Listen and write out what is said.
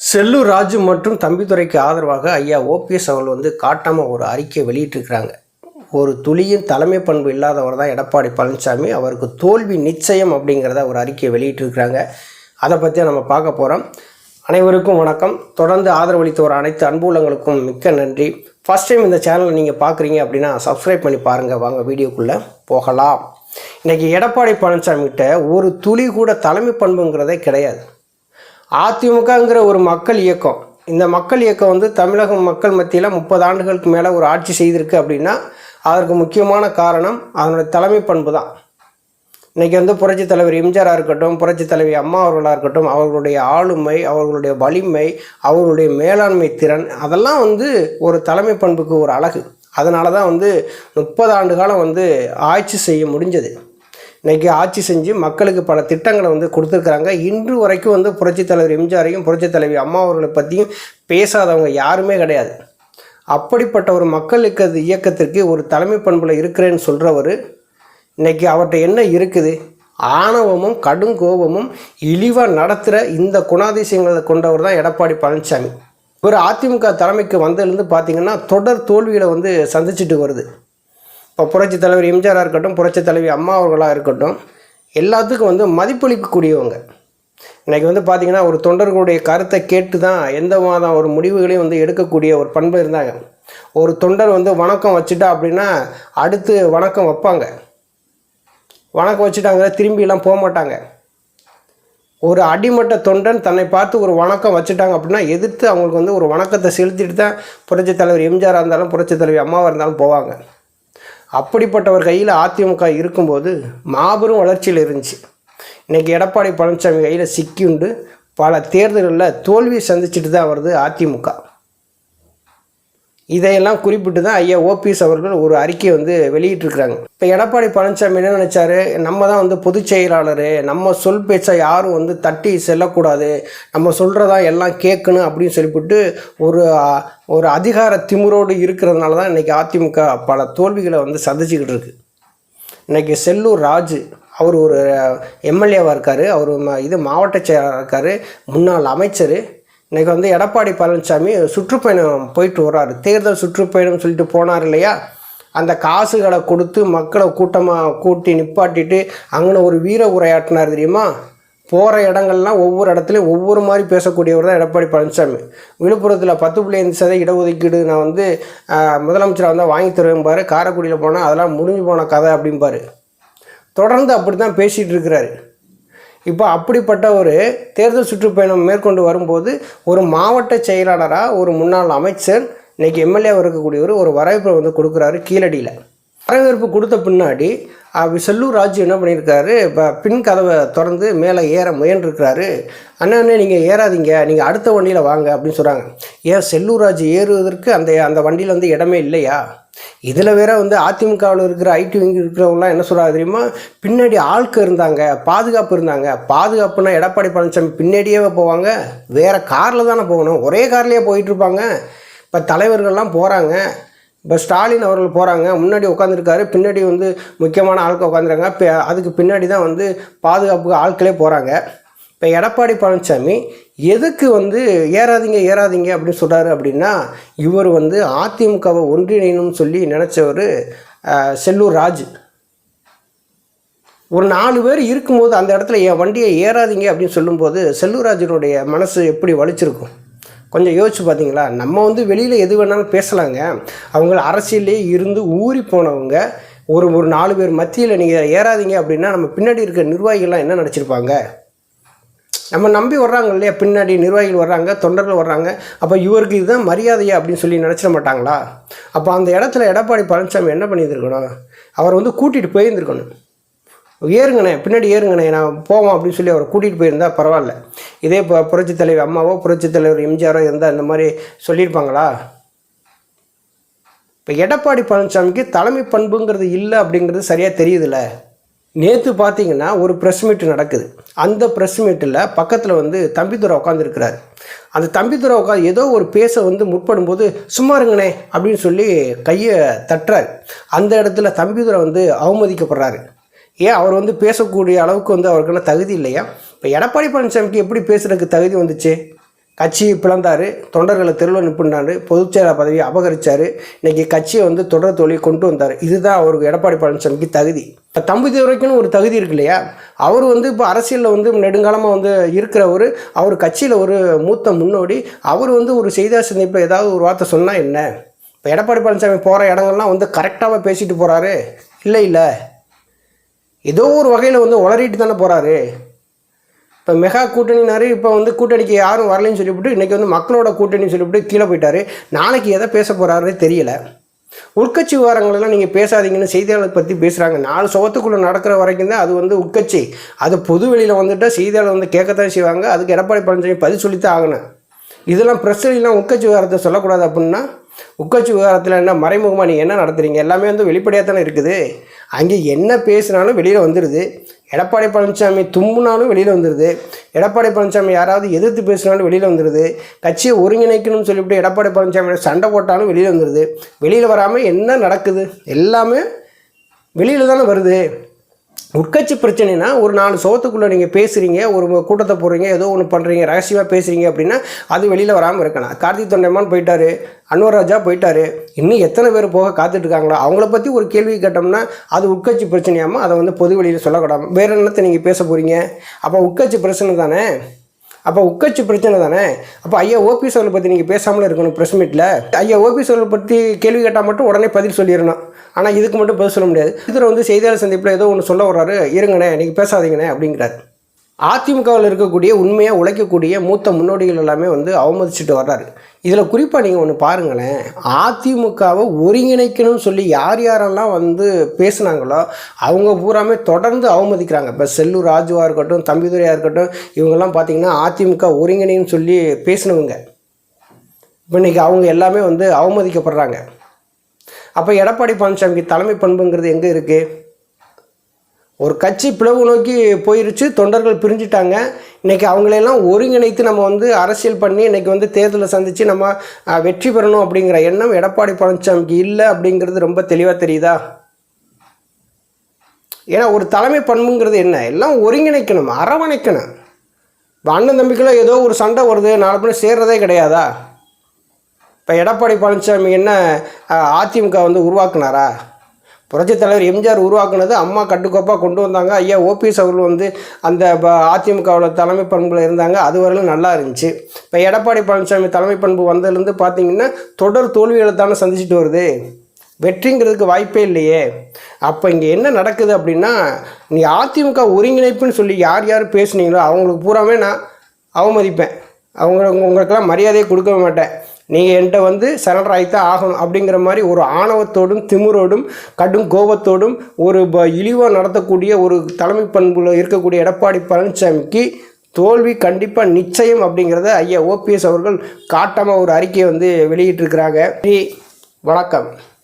செல்லூர் ராஜு மற்றும் தம்பிதுரைக்கு ஆதரவாக ஐயா ஓபிஎஸ் அவர்கள் வந்து காட்டாமல் ஒரு அறிக்கை வெளியிட்டிருக்கிறாங்க. ஒரு துளியின் தலைமை பண்பு இல்லாதவர் தான் எடப்பாடி பழனிசாமி அவருக்கு தோல்வி நிச்சயம் அப்படிங்கிறத ஒரு அறிக்கையை வெளியிட்டிருக்கிறாங்க. அதை பற்றி நம்ம பார்க்க போகிறோம் அனைவருக்கும் வணக்கம். தொடர்ந்து ஆதரவளித்து வர அனைத்து அன்புலங்களுக்கும் மிக்க நன்றி. ஃபஸ்ட் டைம் இந்த சேனலை நீங்கள் பார்க்குறீங்க அப்படின்னா சப்ஸ்கிரைப் பண்ணி பாருங்கள் வாங்க வீடியோக்குள்ளே போகலாம். இன்றைக்கி எடப்பாடி பழனிசாமி கிட்ட ஒரு துளி கூட தலைமை பண்புங்கிறதே கிடையாது. அதிமுகங்கிற ஒரு மக்கள் இயக்கம். இந்த மக்கள் இயக்கம் வந்து தமிழக மக்கள் மத்தியில் முப்பது ஆண்டுகளுக்கு மேலே ஒரு ஆட்சி செய்திருக்கு அப்படின்னா அதற்கு முக்கியமான காரணம் அதனுடைய தலைமை பண்பு தான். இன்றைக்கி வந்து புரட்சி தலைவர் எம்ஜிஆராக இருக்கட்டும் புரட்சி தலைவி அம்மா அவர்களாக இருக்கட்டும் அவர்களுடைய ஆளுமை அவர்களுடைய வலிமை அவர்களுடைய மேலாண்மை திறன் அதெல்லாம் வந்து ஒரு தலைமை பண்புக்கு ஒரு அழகு. அதனால தான் வந்து முப்பது ஆண்டு காலம் வந்து ஆட்சி செய்ய முடிஞ்சது. இன்றைக்கி ஆட்சி செஞ்சு மக்களுக்கு பல திட்டங்களை வந்து கொடுத்துருக்குறாங்க. இன்று வரைக்கும் வந்து புரட்சித் தலைவர் எம்ஜிஆரையும் புரட்சித் தலைவி அம்மா அவர்களை பற்றியும் பேசாதவங்க யாருமே கிடையாது. அப்படிப்பட்ட ஒரு மக்கள் இயக்கத்திற்கு ஒரு தலைமை பண்பில் இருக்கிறேன்னு சொல்கிறவர் இன்றைக்கி அவர்கிட்ட என்ன இருக்குது? ஆணவமும் கடும் கோபமும் இழிவாக நடத்துகிற இந்த குணாதிசயங்களை கொண்டவர் தான் எடப்பாடி பழனிசாமி இவர் அதிமுக தலைமைக்கு வந்ததுலேருந்து பார்த்தீங்கன்னா தொடர் தோல்வியில் வந்து சந்திச்சுட்டு வருது. இப்போ புரட்சி தலைவர் எம்ஜிஆராக இருக்கட்டும் புரட்சி தலைவி அம்மா அவர்களாக இருக்கட்டும் எல்லாத்துக்கும் வந்து மதிப்பளிக்கக்கூடியவங்க. இன்றைக்கி வந்து பார்த்திங்கன்னா ஒரு தொண்டர்களுடைய கருத்தை கேட்டு தான் எந்த மாதம் ஒரு முடிவுகளையும் வந்து எடுக்கக்கூடிய ஒரு பண்பு இருந்தாங்க. ஒரு தொண்டர் வந்து வணக்கம் வச்சுட்டா அப்படின்னா அடுத்து வணக்கம் வைப்பாங்க. வணக்கம் வச்சுட்டாங்க திரும்பிலாம் போக மாட்டாங்க. ஒரு அடிமட்ட தொண்டன் தன்னை பார்த்து ஒரு வணக்கம் வச்சுட்டாங்க அப்படின்னா எதிர்த்து அவங்களுக்கு வந்து ஒரு வணக்கத்தை செலுத்திட்டு தான் புரட்சித் தலைவர் எம்ஜிஆராக இருந்தாலும் புரட்சித் தலைவர் அம்மாவாக இருந்தாலும் போவாங்க. அப்படிப்பட்டவர் கையில் அதிமுக இருக்கும்போது மாபெரும் வளர்ச்சியில் இருந்துச்சு. இன்றைக்கி எடப்பாடி பழனிசாமி கையில் சிக்கியுண்டு பல தேர்தல்களில் தோல்வியை சந்திச்சுட்டு தான் வருது அதிமுக. இதையெல்லாம் குறிப்பிட்டு தான் ஐயா ஓபிஎஸ் அவர்கள் ஒரு அறிக்கை வந்து வெளியிட்டிருக்கிறாங்க. இப்போ எடப்பாடி பழனிசாமி என்ன நினச்சாரு? நம்ம தான் வந்து பொதுச் செயலாளர். நம்ம சொல் பேச்சை யாரும் வந்து தட்டி செல்லக்கூடாது. நம்ம சொல்கிறதா எல்லாம் கேட்கணும் அப்படின்னு சொல்லிவிட்டு ஒரு ஒரு அதிகார திமிரோடு இருக்கிறதுனால தான் இன்றைக்கி அதிமுக பல தோல்விகளை வந்து சந்திச்சுக்கிட்டு இருக்கு. இன்றைக்கி செல்லூர் ராஜு அவர் ஒரு எம்எல்ஏவாக இருக்கார். அவர் இது மாவட்ட செயலாளராக இருக்கார். முன்னாள் அமைச்சர். இன்றைக்கி வந்து எடப்பாடி பழனிசாமி சுற்றுப்பயணம் போயிட்டு வர்றாரு. தேர்தல் சுற்றுப்பயணம் சொல்லிட்டு போனார் இல்லையா? அந்த காசுகளை கொடுத்து மக்களை கூட்டமாக கூட்டி நிப்பாட்டிட்டு அங்கே ஒரு வீர உரையாற்றினார் தெரியுமா? போகிற இடங்கள்லாம் ஒவ்வொரு இடத்துலையும் ஒவ்வொரு மாதிரி பேசக்கூடியவர் தான் எடப்பாடி பழனிசாமி. விழுப்புரத்தில் பத்து புள்ளி ஐந்து சதவீத இடஒதுக்கீடு நான் வந்து ஆஹ், முதலமைச்சராக வந்தால் வாங்கி தருவேன்பாரு காரைக்குடியில் போனால் அதெல்லாம் முடிஞ்சு போன கதை அப்படிம்பாரு. தொடர்ந்து அப்படி தான் பேசிகிட்டு இருக்கிறாரு. இப்போ அப்படிப்பட்ட ஒரு தேர்தல் சுற்றுப்பயணம் மேற்கொண்டு வரும்போது ஒரு மாவட்ட செயலாளராக ஒரு முன்னாள் அமைச்சர் இன்றைக்கி எம்எல்ஏவாக இருக்கக்கூடியவர் ஒரு வரவேற்பை வந்து கொடுக்குறாரு கீழடியில். வரவேற்பு கொடுத்த பின்னாடி செல்லூர் ராஜு என்ன பண்ணியிருக்காரு இப்போ பின் கதவை திறந்து மேலே ஏற முயன்றிருக்கிறாரு. அண்ணா அண்ணே நீங்கள் ஏறாதீங்க நீங்கள் அடுத்த வண்டியில் வாங்க அப்படின்னு சொல்கிறாங்க ஏன் செல்லூர் ராஜு ஏறுவதற்கு அந்த அந்த வண்டியில் வந்து இடமே இல்லையா? இதில் வேற வந்து அதிமுகவில் இருக்கிற ஐடி விங் இருக்கிறவங்களாம் என்ன சொல்கிறாங்க தெரியுமா? பின்னாடி ஆட்கள் இருந்தாங்க பாதுகாப்பு இருந்தாங்க. பாதுகாப்புனா எடப்பாடி பழனிசாமி பின்னாடியே போவாங்க வேறு காரில் தானே போகணும் ஒரே கார்லேயே போயிட்டுருப்பாங்க இப்போ தலைவர்கள்லாம் போகிறாங்க இப்போ ஸ்டாலின் அவர்கள் போகிறாங்க முன்னாடி உட்காந்துருக்காரு பின்னாடி வந்து முக்கியமான ஆட்கள் உட்காந்துருக்காங்க இப்போ அதுக்கு பின்னாடி தான் வந்து பாதுகாப்புக்கு ஆட்களே போகிறாங்க இப்போ எடப்பாடி பழனிசாமி எதுக்கு வந்து ஏறாதீங்க ஏறாதீங்க அப்படின்னு சொல்கிறாரு அப்படின்னா இவர் வந்து அதிமுகவை ஒன்றிணையணும்னு சொல்லி நினச்சவர் செல்லூர் ராஜு. ஒரு நாலு பேர் இருக்கும்போது அந்த இடத்துல என் வண்டியை ஏறாதீங்க அப்படின்னு சொல்லும்போது செல்லூராஜனுடைய மனசு எப்படி வலிச்சிருக்கும்? கொஞ்சம் யோசிச்சு பார்த்தீங்களா? நம்ம வந்து வெளியில் எது வேணாலும் பேசலாங்க. அவங்க அரசியல்லே இருந்து ஊறி போனவங்க ஒரு ஒரு நாலு பேர் மத்தியில் நீங்கள் ஏறாதீங்க அப்படின்னா நம்ம பின்னாடி இருக்க நிர்வாகிகள்லாம் என்ன நினச்சிருப்பாங்க? நம்ம நம்பி வர்றாங்க இல்லையா? பின்னாடி நிர்வாகிகள் வர்றாங்க தொண்டர்கள் வர்றாங்க. அப்போ இவருக்கு இதுதான் மரியாதையா அப்படின்னு சொல்லி நினச்சிட மாட்டாங்களா? அப்போ அந்த இடத்துல எடப்பாடி பழனிசாமி என்ன பண்ணியிருந்திருக்கணும்? அவர் வந்து கூட்டிகிட்டு போயிருந்திருக்கணும். ஏறுங்கண்ணே பின்னாடி ஏறுங்கண்ணே நான் போவோம் அப்படின்னு சொல்லி அவரை கூட்டிகிட்டு போயிருந்தா பரவாயில்ல. இதே இப்போ புரட்சி தலைவர் அம்மாவோ புரட்சி தலைவர் எம்ஜிஆரோ இருந்தால் இந்த மாதிரி சொல்லியிருப்பாங்களா? இப்போ எடப்பாடி பழனிசாமிக்கு தலைமை பண்புங்கிறது இல்லை அப்படிங்கிறது சரியாக தெரியுதுல்ல. நேற்று பார்த்தீங்கன்னா ஒரு ப்ரெஸ் மீட் நடக்குது. அந்த ப்ரெஸ் மீட்டில் பக்கத்தில் வந்து தம்பித்துறை உட்காந்துருக்கிறாரு அந்த தம்பித்துறை உட்காந்து ஏதோ ஒரு பேச வந்து முற்படும்போது சும்மா இருங்கண்ணே அப்படின்னு சொல்லி கையை தட்டுறாரு. அந்த இடத்துல தம்பித்துறை வந்து அவமதிக்கப்படுறாரு. ஏன் அவர் வந்து பேசக்கூடிய அளவுக்கு வந்து அவருக்கான தகுதி இல்லையா? இப்போ எடப்பாடி பழனிசாமிக்கு எப்படி பேசுறதுக்கு தகுதி வந்துச்சு? கட்சியை பிளந்தார் தொண்டர்களை தெருவில் நிப்புண்டாரு பொதுச்செயலாளர் பதவியை அபகரித்தார் இன்றைக்கி கட்சியை வந்து தொடர் தொழில் கொண்டு வந்தார். இதுதான் அவருக்கு எடப்பாடி பழனிசாமிக்கு தகுதி. இப்போ தம்பிதுரைக்குன்னு ஒரு தகுதி இருக்கு இல்லையா? அவர் வந்து இப்போ அரசியலில் வந்து நெடுங்காலமாக வந்து இருக்கிறவர் அவர் கட்சியில் ஒரு மூத்த முன்னோடி அவர் வந்து ஒரு செய்தியாளர் சந்திப்பில் ஏதாவது ஒரு வார்த்தை சொன்னால் என்ன? இப்போ எடப்பாடி பழனிசாமி போகிற இடங்கள்லாம் வந்து கரெக்டாக பேசிட்டு போகிறாரு இல்லை இல்லை. ஏதோ ஒரு வகையில் வந்து உளறிட்டு தானே போகிறாரு இப்போ மெகா கூட்டணினாரு இப்போ வந்து கூட்டணிக்கு யாரும் வரலைன்னு சொல்லிவிட்டு இன்றைக்கி வந்து மக்களோட கூட்டணின்னு சொல்லிவிட்டு கீழே போயிட்டாரு. நாளைக்கு எதை பேச போகிறாருன்னு தெரியல. உட்கட்சி விவகாரங்களெல்லாம் நீங்கள் பேசாதீங்கன்னு செய்தியாளர் பற்றி பேசுகிறாங்க நாலு சுகத்துக்குள்ளே நடக்கிற வரைக்கும் தான் அது வந்து உட்கட்சி அது பொது வெளியில் வந்துட்டால் செய்தியாளர் வந்து கேட்கத்தான் செய்வாங்க. அதுக்கு எடப்பாடி பழனிசாமி பதில் சொல்லித்தான் ஆகணும். இதெல்லாம் ப்ரெஸ்லாம் உட்கட்சி விவகாரத்தை சொல்லக்கூடாது அப்படின்னா உட்கட்சி விவகாரத்தில் என்ன மறைமுகமாக நீங்கள் என்ன நடத்துகிறீங்க எல்லாமே வந்து வெளிப்படையாக தானே இருக்குது. அங்கே என்ன பேசினாலும் வெளியில் வந்துடுது எடப்பாடி பழனிசாமி தும்முனாலும் வெளியில் வந்துடுது எடப்பாடி பழனிசாமி யாராவது எதிர்த்து பேசினாலும் வெளியில் வந்துடுது கட்சியை ஒருங்கிணைக்கணும்னு சொல்லிவிட்டு எடப்பாடி பழனிசாமி சண்டை போட்டாலும் வெளியில் வந்துடுது வெளியில் வராமல் என்ன நடக்குது? எல்லாமே வெளியில் தானே வருது. உட்கட்சி பிரச்சனைனா ஒரு நாலு சோத்துக்குள்ளே நீங்கள் பேசுகிறீங்க ஒரு கூட்டத்தை போடுறீங்க ஏதோ ஒன்று பண்ணுறீங்க ரகசியமாக பேசுகிறீங்க அப்படின்னா அது வெளியில் வராமல் இருக்கலாம். கார்த்தி தொண்டைமான் போயிட்டாரு அன்வர் ராஜா போயிட்டாரு இன்னும் எத்தனை பேர் போக காத்துட்ருக்காங்களோ அவங்கள பற்றி ஒரு கேள்வி கேட்டோம்னா அது உட்கட்சி பிரச்சனையாமல் அதை வந்து பொது வெளியில் சொல்லக்கூடாது வேறு என்னத்தை நீங்கள் பேச போகிறீங்க அப்போ உட்கட்சி பிரச்சனை தானே? அப்போ உட்கட்சி பிரச்சனை தானே? அப்போ ஐயா ஓபிஎஸ் அவர்களை பற்றி நீங்கள் பேசாமல் இருக்கணும் ப்ரெஸ் மீட்டில் ஐயா ஓபிஎஸ் அவர்களை பற்றி கேள்வி கேட்டால் மட்டும் உடனே பதில் சொல்லிடணும். ஆனால் இதுக்கு மட்டும் பதில் சொல்ல முடியாது. இதில் வந்து செய்தியாளர் சந்திப்பில் ஏதோ ஒன்று சொல்ல வர்றாரு. இருங்கண்ணே நீங்கள் பேசாதீங்கண்ணே அப்படிங்கிறார். அதிமுகவில் இருக்கக்கூடிய உண்மையாக உழைக்கக்கூடிய மூத்த முன்னோடிகள் எல்லாமே வந்து அவமதிச்சுட்டு வர்றாரு. இதில் குறிப்பாக நீங்கள் ஒன்று பாருங்களேன். அதிமுகவை ஒருங்கிணைக்கணும்னு சொல்லி யார் யாரெல்லாம் வந்து பேசுனாங்களோ அவங்க பூராமே தொடர்ந்து அவமதிக்கிறாங்க. இப்போ செல்லூர் ராஜுவாக இருக்கட்டும் தம்பிதுரையாக இருக்கட்டும் இவங்கெல்லாம் பார்த்தீங்கன்னா அதிமுக ஒருங்கிணைன்னு சொல்லி பேசினவங்க. இப்போ இன்றைக்கி அவங்க எல்லாமே வந்து அவமதிக்கப்படுறாங்க. அப்போ எடப்பாடி பழனிசாமிக்கு தலைமை பண்புங்கிறது எங்கே இருக்குது ஒரு கட்சி பிளவு நோக்கி போயிருச்சு தொண்டர்கள் பிரிஞ்சுட்டாங்க. இன்றைக்கி அவங்களெல்லாம் ஒருங்கிணைத்து நம்ம வந்து அரசியல் பண்ணி இன்றைக்கி வந்து தேர்தலை சந்தித்து நம்ம வெற்றி பெறணும் அப்படிங்கிற எண்ணம் எடப்பாடி பழனிசாமிக்கு இல்லை அப்படிங்கிறது ரொம்ப தெளிவாக தெரியுதா? ஏன்னா ஒரு தலைமை பண்புங்கிறது என்ன? எல்லாம் ஒருங்கிணைக்கணும் அரவணைக்கணும். இப்போ அண்ணன் தம்பிக்குள்ள ஏதோ ஒரு சண்டை வருது நாலு பேர் சேர்றதே கிடையாதா? இப்போ எடப்பாடி பழனிசாமி என்ன அதிமுக வந்து உருவாக்குனாரா? புரட்சித் தலைவர் எம்ஜிஆர் உருவாக்குனது அம்மா கட்டுக்கோப்பாக கொண்டு வந்தாங்க. ஐயா ஓபிஎஸ் அவர்கள் வந்து அந்த அதிமுகவில் தலைமை பண்பில் இருந்தாங்க. அது வரையிலும் நல்லா இருந்துச்சு. இப்போ எடப்பாடி பழனிசாமி தலைமை பண்பு வந்ததுலேருந்து பார்த்தீங்கன்னா தொடர் தோல்விகளை தானே சந்திச்சுட்டு வருது. வெற்றிங்கிறதுக்கு வாய்ப்பே இல்லையே. அப்போ இங்கே என்ன நடக்குது அப்படின்னா நீ அதிமுக ஒருங்கிணைப்புன்னு சொல்லி யார் யார் பேசுனீங்களோ அவங்களுக்கு பூராமே நான் அவமதிப்பேன். அவங்க உங்களுக்கெல்லாம் மரியாதையை கொடுக்கவே மாட்டேன். நீங்கள் என்கிட்ட வந்து சரண்டர் ஆகித்தான் ஆகணும் அப்படிங்கிற மாதிரி ஒரு ஆணவத்தோடும் திமுறோடும் கடும் கோபத்தோடும் ஒரு ப இழிவாக நடத்தக்கூடிய ஒரு தலைமை பண்புல இருக்கக்கூடிய எடப்பாடி பழனிசாமிக்கு தோல்வி கண்டிப்பாக நிச்சயம் அப்படிங்கிறத ஐயா ஓபிஎஸ் அவர்கள் காட்டாமல் ஒரு அறிக்கையை வந்து வெளியிட்டிருக்கிறாங்க. வணக்கம்.